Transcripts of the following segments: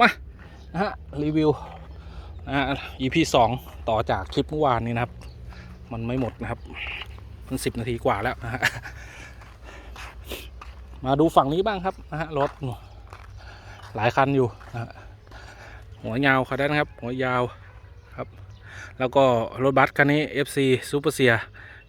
มานะฮะรีวิวนะฮะ EP สองต่อจากคลิปเมื่อวานนี้นะครับ มันไม่หมดนะครับ มันสิบนาทีกว่าแล้วนะฮะมาดูฝั่งนี้บ้างครับนะฮะรถหลายคันอยู่นะหัวยาวคันนั้นครับ หัวยาวครับ แล้วก็รถบัสคันนี้ FC Super s e a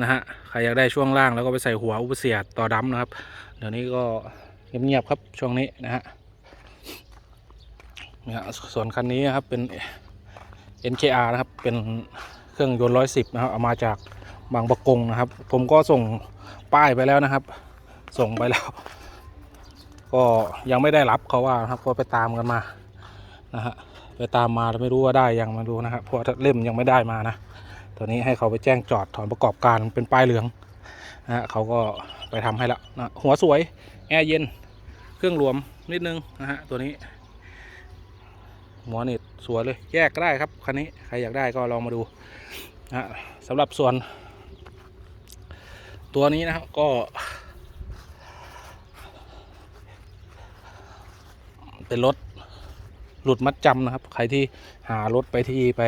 นะฮะใครอยากได้ช่วงล่างแล้วก็ไปใส่หัวอุปเสียต่อดำนะครับ เดี๋ยวนี้ก็เงียบๆครับช่วงนี้นะฮะ นี่ยส่วนคันนี้นะครับเป็น NKR นะครับ เป็นเครื่องยนต์ร้อยสิบนะครับ เอามาจากบางประกงนะครับ ผมก็ส่งป้ายไปแล้วนะครับ ส่งไปแล้ว ก็ยังไม่ได้รับเขาว่านะครับก็ไปตามกันมานะฮะไปตามมาแล้วไม่รู้ว่าได้ยังไมาดูนะครับเพราะเล่มยังไม่ได้มานะตัวนี้ให้เขาไปแจ้งจอดถอนประกอบการเป็นป้ายเหลืองนะฮะเขาก็ไปทำให้แล้วนะหัวสวยแอร์เย็น เครื่องรวมนิดนึงนะฮะตัวนี้ หัวนี่สวยเลยแยกได้ครับคันนี้ใครอยากได้ก็ลองมาดูนะฮะสำหรับส่วน ตัวนี้นะครับก็ เป็นรถหลุดมัดจำนะครับ ใครที่หารถไปที่ไป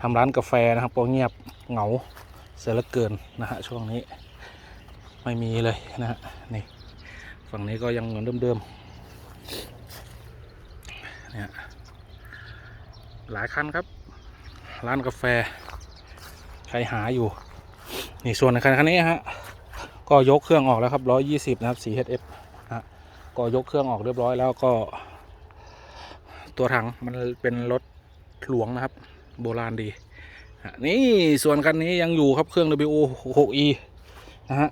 ทำร้านกาแฟนะครับก็เงียบเหงาเสียเหลือเกินนะฮะช่วงนี้ไม่มีเลยนะฮะนี่ฝั่งนี้ก็ยังเหมือนเดิมๆ เนี่ยหลายคันครับ ร้านกาแฟ ใครหาอยู่ นี่ส่วนคันคันนี้ฮะก็ยกเครื่องออกแล้วครับ120นะครับ 4HF นะฮะก็ยกเครื่องออกเรียบร้อยแล้วก็ ตัวถังมันเป็นรถหลวงนะครับ โบราณดีนี่ส่วนคันนี้ยังอยู่ครับเครื่อง WO 6E นะฮะ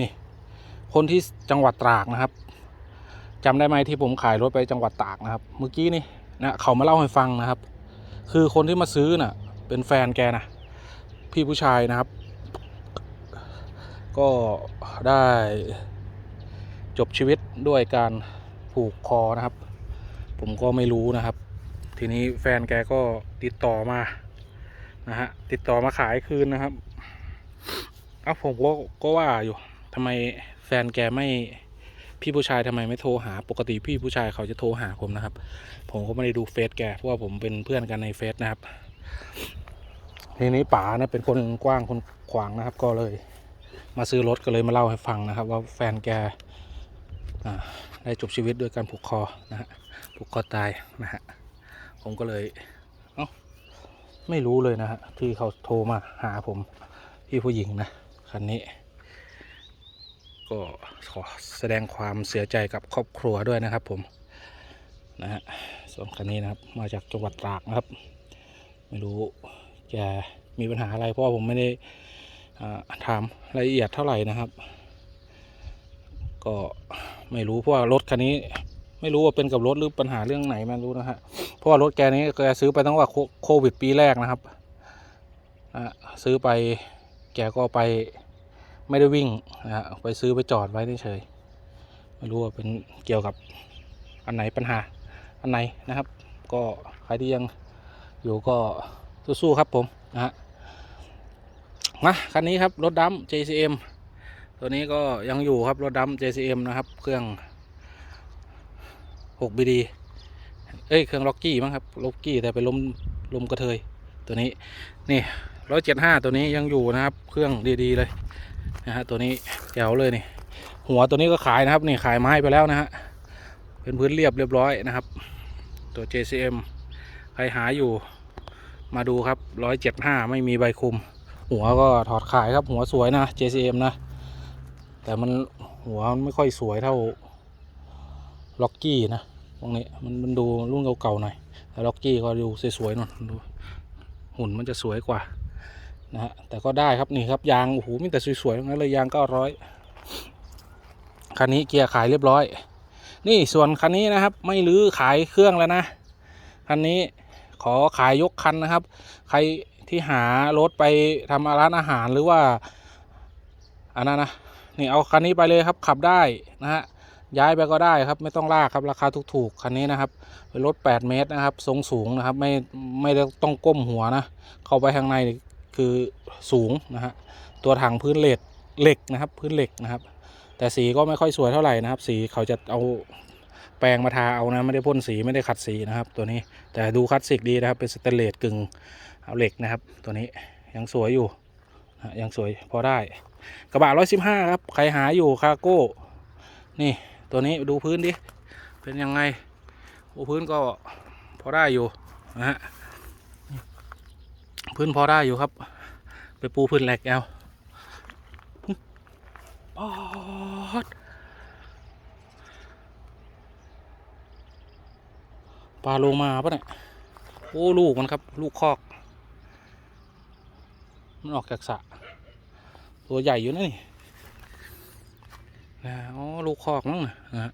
นี่ คนที่จังหวัดตรากนะครับ จำได้ไหมที่ผมขายรถไปจังหวัดตากนะครับ เมื่อกี้นี่นะเขามาเล่าให้ฟังนะครับ คือคนที่มาซื้อน่ะ เป็นแฟนแกนะพี่ผู้ชายนะครับ ก็ได้จบชีวิตด้วยการผูกคอนะครับ ผมก็ไม่รู้นะครับ ทีนี้แฟนแกก็ติดต่อมานะฮะติดต่อมาขายคืนนะครับ เอ้าผมก็ก็ว่าอยู่ทำไมแฟนแกไม่ พี่ผู้ชายทำไมไม่โทรหา ปกติพี่ผู้ชายเขาจะโทรหาผมนะครับ ผมก็ไม่ได้ดูเฟซแกเพราะว่าผมเป็นเพื่อนกันในเฟซนะครับ ทีนี้ป๋าเนี่ยเป็นคนกว้างคนขวางนะครับ ก็เลย มาซื้อรถก็เลยมาเล่าให้ฟังนะครับ ว่าแฟนแกได้จบชีวิตด้วยการผูกคอนะฮะผูกคอตายนะฮะผมก็เลยเอ้าไม่รู้เลยนะฮะที่เขาโทรมาหาผมพี่ผู้หญิงนะคันนี้ ก็ขอแสดงความเสียใจกับครอบครัวด้วยนะครับ ผมนะฮะส่วนคันนี้นะครับ มาจากจังหวัดตรากนะครับ ไม่รู้จะมีปัญหาอะไร เพราะว่าผมไม่ได้ถามรายละเอียดเท่าไหร่นะครับ ก็ไม่รู้เพราะว่ารถคันนี้ ไม่รู้ว่าเป็นกับรถหรือปัญหาเรื่องไหนไม่รู้นะฮะเพราะว่ารถแกนี้แกซื้อไปตั้งว่โควิดปีแรกนะครับซื้อไปแกก็ไป ไม่ได้วิ่งนะฮะไปซื้อไปจอดไว้เฉยไม่รู้ว่าเป็นเกี่ยวกับอันไหนปัญหาอันไหนนะครับ ก็ใครที่ยังอยู่ก็สู้ๆครับผมนะฮะมาคันนี้ครับรถดำ JCM ตัวนี้ก็ยังอยู่ครับรถดำ JCM นะครับ เครื่อง 6BD เอ้ยเครื่องล็อกกี้มั้งครับล็อกกี้แต่ไปลมลมกระเทยตัวนี้นี่ร้อยเจ็ดห้าตัวนี้ยังอยู่นะครับ เครื่องดีๆเลย นะฮะตัวนี้แจ๋วเลยนี่หัวตัวนี้ก็ขายนะครับนี่ขายไม้ไปแล้วนะฮะเป็นพื้นเรียบเรียบร้อยนะครับ ตัว JCM ใครหาอยู่มาดูครับร้อยเจ็ดห้าไม่มีใบคุม หัวก็ถอดขายครับหัวสวยนะ JCM นะ แต่มันหัวมันไม่ค่อยสวยเท่าล็อกกี้นะตรงนี้มันมันดูรุ่นเก่าๆหน่อยแต่ล็อกกี้ก็ดูสวยๆหน่อยดูหุ่นมันจะสวยกว่า นะฮะแต่ก็ได้ครับนี่ครับยางโอ้โหมีแต่สวยๆทั้งนั้นเลยยางเก้าร้อยคันนี้เกียร์ขายเรียบร้อย นี่ส่วนคันนี้นะครับ ไม่รื้อขายเครื่องแล้วนะคันนี้ขอขายยกคันนะครับ ใครที่หารถไปทำร้านอาหารหรือว่าอันนั้นนะนี่เอาคันนี้ไปเลยครับขับได้นะฮะย้ายไปก็ได้ครับ ไม่ต้องลากครับราคาถูกๆคันนี้นะครับเป็นรถ 8 เมตรนะครับทรงสูงนะครับ ไม่ไม่ต้องก้มหัวนะ เข้าไปข้างใน คือสูงนะฮะตัวถังพื้นเหล็กเหล็กนะครับ พื้นเหล็กนะครับ แต่สีก็ไม่ค่อยสวยเท่าไหร่นะครับ สีเขาจะเอาแปรงมาทาเอานะไม่ได้พ่นสีไม่ได้ขัดสีนะครับ ตัวนี้แต่ดูคลาสสิกดีนะครับ เป็นสเตนเลสกึ่งเอาเหล็กนะครับ ตัวนี้ยังสวยอยู่นะยังสวยพอได้ กระบะร้อยสิบห้าครับใครหาอยู่คาโก้ นี่ตัวนี้ดูพื้นดิเป็นยังไงโอ้พื้นก็พอได้อยู่นะฮะ พื้นพอได้อยู่ครับ ไปปูพื้นแหลกแอลปอดปลาโลมาปะเนี่ยโอ้ลูกมันครับ ลูกคอก มันออกจากสระตัวใหญ่อยู่นะนี่นะอ๋อลูกคอกมั้งนะฮะ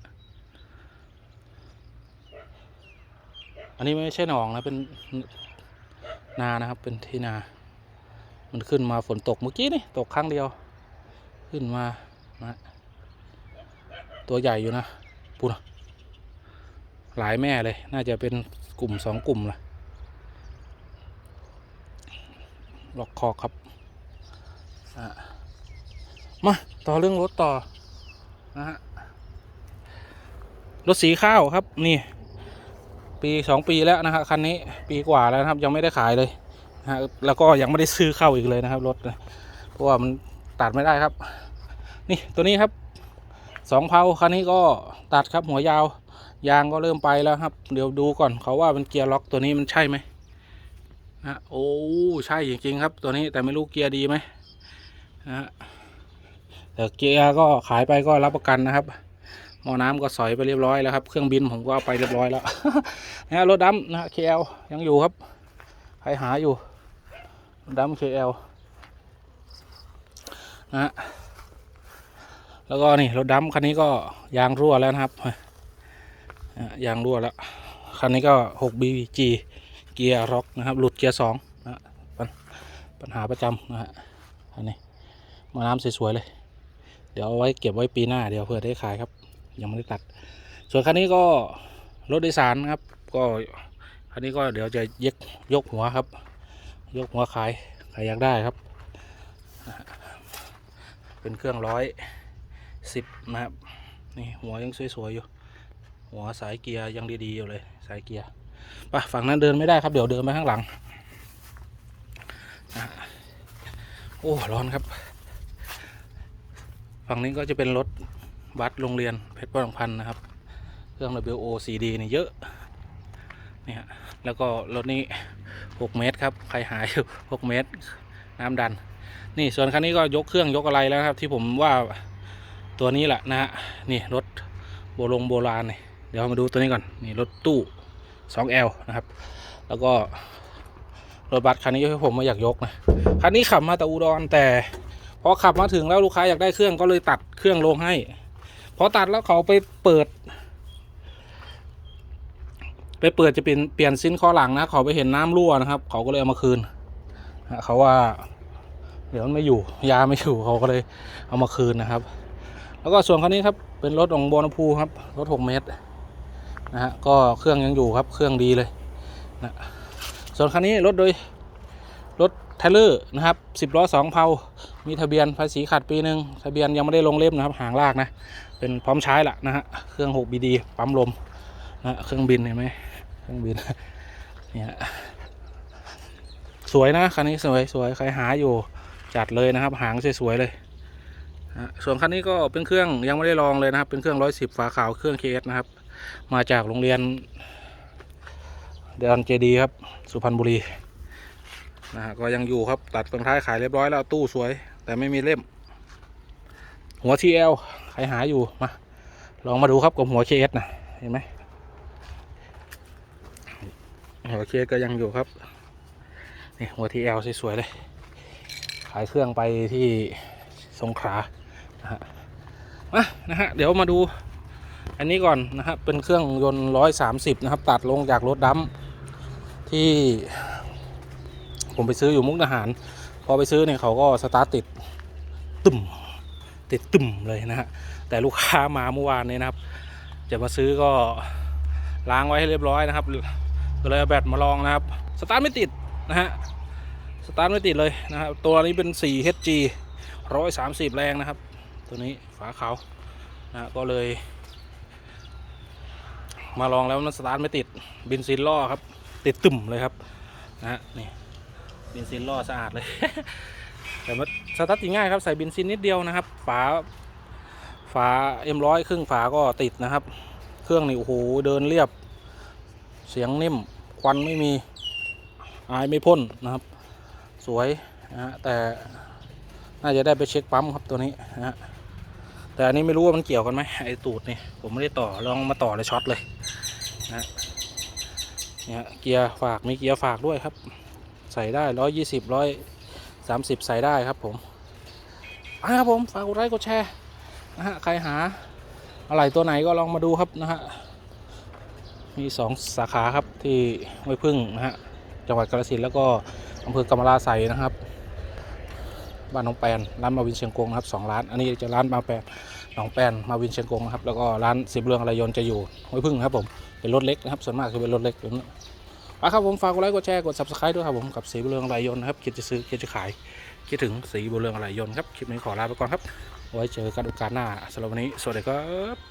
อันนี้ไม่ใช่หนองนะเป็น นานะครับเป็นที่นา มันขึ้นมาฝนตกเมื่อกี้นี่ตกครั้งเดียว ขึ้นมานะตัวใหญ่อยู่นะปูนะหลายแม่เลย น่าจะเป็นกลุ่มสองกลุ่มละล็อกคอครับมาต่อเรื่องรถต่อนะฮะรถสีข้าวครับนี่ ปีสองปีแล้วนะฮะคันนี้ปีกว่าแล้วนะครับยังไม่ได้ขายเลยนะฮะแล้วก็ยังไม่ได้ซื้อเข้าอีกเลยนะครับรถเพราะว่ามันตัดไม่ได้ครับ นี่ตัวนี้ครับสองเพาคันนี้ก็ตัดครับหัวยาว ยางก็เริ่มไปแล้วครับ เดี๋ยวดูก่อนเขาว่าเป็นเกียร์ล็อกตัวนี้มันใช่ไหมนะโอ้ใช่จริงๆครับ ตัวนี้แต่ไม่รู้เกียร์ดีไหมนะฮะแต่เกียร์ก็ขายไปก็รับประกันนะครับ หม้อน้ำก็สอยไปเรียบร้อยแล้วครับ เครื่องบินผมก็เอาไปเรียบร้อยแล้วนะรถดำนะฮะ KL ยังอยู่ครับใครหาอยู่รถดำ KL นะฮะแล้วก็นี่รถดำคันนี้ก็ยางรั่วแล้วนะครับยางรั่วแล้วคันนี้ก็ 6BG เกียร์ร็อกนะครับ หลุดเกียร์สองนะปัญปัญหาประจำนะฮะอันนี้มาน้ำสวยๆเลย เดี๋ยวเอาไว้เก็บไว้ปีหน้าเดี๋ยวเพื่อได้ขายครับ ยังไม่ได้ตัด ส่วนคันนี้ก็รถโดยสารครับ ก็คันนี้ก็เดี๋ยวจะยกยกหัวครับ ยกหัวขายใครอยากได้ครับ เป็นเครื่องร้อยสิบนะครับนี่หัวยังสวยๆอยู่ หัวสายเกียร์ยังดีๆอยู่เลยสายเกียร์ไปฝั่งนั้นเดินไม่ได้ครับเดี๋ยวเดินไปข้างหลังโอ้ร้อนครับ ฝั่งนี้ก็จะเป็นรถ บัสโรงเรียนเพชรประพันธ์นะครับ เครื่อง WO CD นี่เยอะนี่ฮะแล้วก็รถนี้6เมตรครับใครหายอยู่6เมตร น้ำดัน นี่ส่วนคันนี้ก็ยกเครื่องยกอะไรแล้วครับ ที่ผมว่าตัวนี้แหละนะฮะนี่รถโบรงโบราณนี่เดี๋ยวมาดูตัวนี้ก่อนนี่รถตู้ 2L นะครับ แล้วก็รถบัสคันนี้ที่ผมไม่อยากยกนะคันนี้ขับมาแต่อุดรแต่พอขับมาถึงแล้วลูกค้าอยากได้เครื่องก็เลยตัดเครื่องลงให้ อตัดแล้วเขาไปเปิด ไปเปิดจะเป็นเปลี่ยนซิ้นข้อหลังนะเขาไปเห็นน้ำรั่วนะครับ เขาก็เลยเอามาคืนนะเขาว่า เดี๋ยวมันไม่อยู่ยาไม่อยู่เขาก็เลยเอามาคืนนะครับ แล้วก็ส่วนคันนี้ครับเป็นรถของบอนพูครับรถ6เมตรนะฮะก็เครื่องยังอยู่ครับเครื่องดีเลยนะส่วนคันนี้รถโดยรถเทเลอร์นะครับสิบล้อสองเพามีทะเบียนภาษีขาดปีหนึ่งทะเบียนยังไม่ได้ลงเล่มนะครับ หางลากนะ เป็นพร้อมใช้ละนะฮะ เครื่อง 6BD ปั๊มลมนะเครื่องบินเห็นไหมเครื่องบินเนี่ยสวยนะคันนี้สวยสวยใครหาอยู่จัดเลยนะครับ หางสวยๆเลยส่วนคันนี้ก็เป็นเครื่องยังไม่ได้ลองเลยนะครับ เป็นเครื่องร้อยสิบฝาขาวเครื่อง KS นะครับ มาจากโรงเรียนเดอนเจดีครับสุพรรณบุรีนะฮะก็ยังอยู่ครับตัดตรงท้ายขายเรียบร้อยแล้วตู้สวย แต่ไม่มีเล่ม หัว TL ใครหาอยู่มาลองมาดูครับกับหัว KS นะเห็นไหมหัว KS ก็ยังอยู่ครับนี่หัว TL สวยๆเลย ขายเครื่องไปที่สงขลานะฮะมานะฮะเดี๋ยวมาดูอันนี้ก่อนนะครับเป็นเครื่องยนต์ร้อยสามสิบนะครับ ตัดลงจากรถดัมที่ ผมไปซื้ออยู่มุกดาหาร พอไปซื้อเนี่ยเขาก็สตาร์ทติดตึม ติดตึมเลยนะฮะแต่ลูกค้ามาเมื่อวานเนี่ยนะครับ จะมาซื้อก็ล้างไว้ให้เรียบร้อยนะครับก็เลยเอาแบตมาลองนะครับสตาร์ทไม่ติดนะฮะสตาร์ทไม่ติดเลยนะครับตัวนี้เป็น 4HG 130 แรงนะครับ ตัวนี้ฝาขาวนะฮะก็เลย มาลองแล้วมันสตาร์ทไม่ติดบินซินล่อครับ ติดตุ่มเลยครับนะฮะนี่บินซินล่อสะอาดเลย แต่ว่าสตาร์ทติดง่ายครับใส่บินซินนิดเดียวนะครับ ฝาฝาเอ็มร้อยครึ่งฝาก็ติดนะครับ เครื่องนี่โอ้โหเดินเรียบ เสียงนิ่มควันไม่มีอายไม่พ่นนะครับ สวยนะฮะแต่น่าจะได้ไปเช็คปั๊มครับตัวนี้นะฮะแต่อันนี้ไม่รู้ว่ามันเกี่ยวกันไหมไอ้ตูดนี่ผมไม่ได้ต่อลองมาต่อเลยช็อตเลยนะเนี่ยเกียร์ฝากมีเกียร์ฝากด้วยครับ ใส่ได้ร้อยยี่สิบร้อย สามสิบใส่ได้ครับผมอะครับผมฝากกดไลค์กดแชร์นะฮะใครหาอะไรตัวไหนก็ลองมาดูครับนะฮะมีสองสาขาครับที่ห้วยพึ่งนะฮะจังหวัดกาฬสินธุ์แล้วก็อำเภอกำมะลาไสนะครับบ้านหนองแปนร้านมาวินเชียงกงนะครับสองร้านอันนี้จะร้านมาแปนหนองแปนมาวินเชียงกงนะครับแล้วก็ร้านสิบเรืองอะไรยนจะอยู่ห้วยพึ่งครับผมเป็นรถเล็กนะครับส่วนมากคือเป็นรถเล็ก อะครับผมฝากกดไลค์กดแชร์กด subscribe ด้วยครับผมกับสีบุเรืองอะไรยนต์นะครับคิดจะซื้อคิดจะขายคิดถึงสีบุเรืองอะไรยนต์ครับคลิปนี้ขอลาไปก่อนครับ ไว้เจอกันโอกาสหน้าสำหรับวันนี้สวัสดีครับ